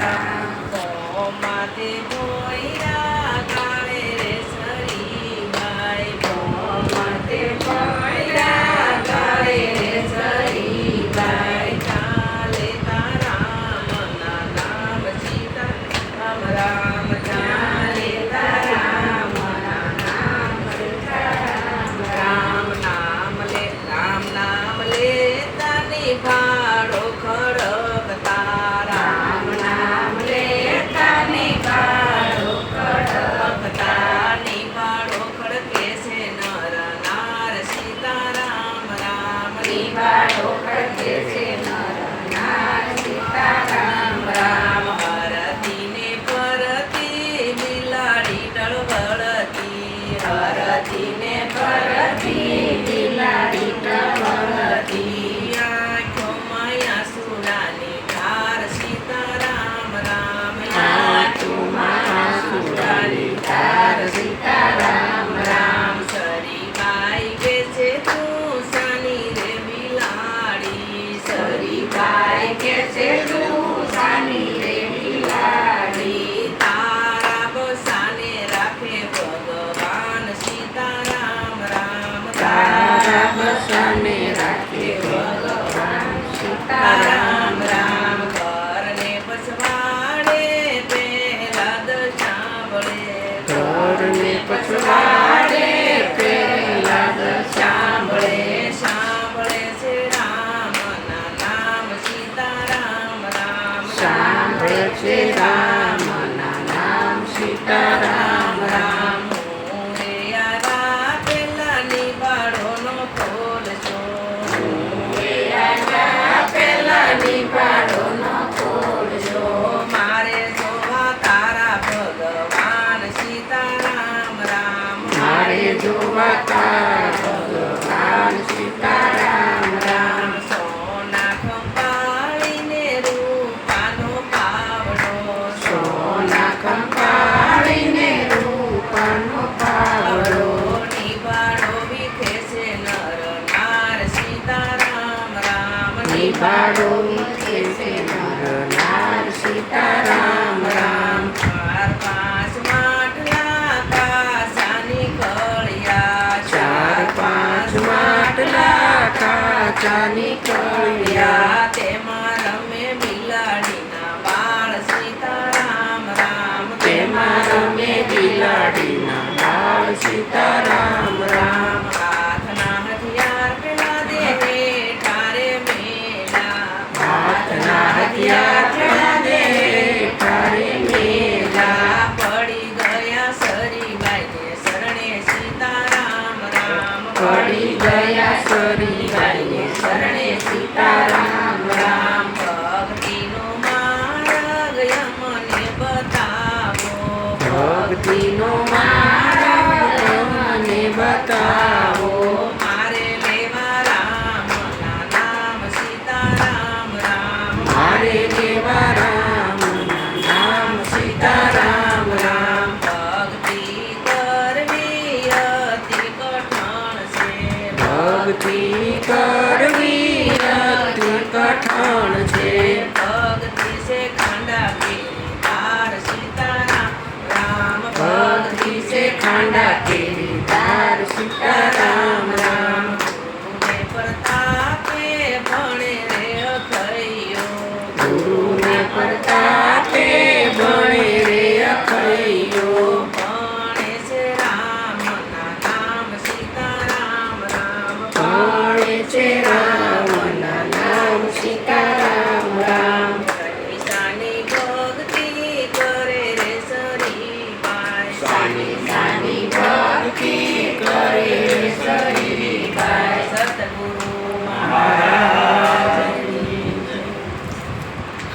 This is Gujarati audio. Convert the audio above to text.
રામ બસાને રાખે ભગવાન સીતારામ રામ કરને પછવાડે પેલા દશાંભળે કરને પછવાડે પહેલા દશા સાંભળે છે રામના નામ સીતારામ રામ સાંભળે છે રામના જોવા તારા ભગવાન સીતારામ રામ સોના ખંપાળીને રૂપાનો પાવડો સોના કંપાળીને રૂપાનો પાવડો નિવાડો વિખે છે નર નાર સીતારામ રામ નિભાડો વિખે છે નર નાર સીતારામ કાચાની કળિયા કળિયા તેમાં રમે બિલાડીના બાળ સીતારામ રામ. તેમાં રમે બિલાડીના બાળ સીતારામ રામ. હાથના હથિયાર પેલા દેહે ઠારે મેલા. હાથના હથિયાર પેલા દે ઠારે મેલા. પડી ગયા સરીબાઈને શરણે સીતારામ રામ. પડી ગયા સરીબાઈને શરણે સીતારામ રામ ભક્તિનો માર્ગ મને બતાવો. ભક્તિનો માર્ગ મને બતાવો. ભક્તિ કરવી અતિ કઠણ છે. ભક્તિ સે ખાંડા કેરી પાર સીતારામ. રામ ભક્તિ સે ખાંડા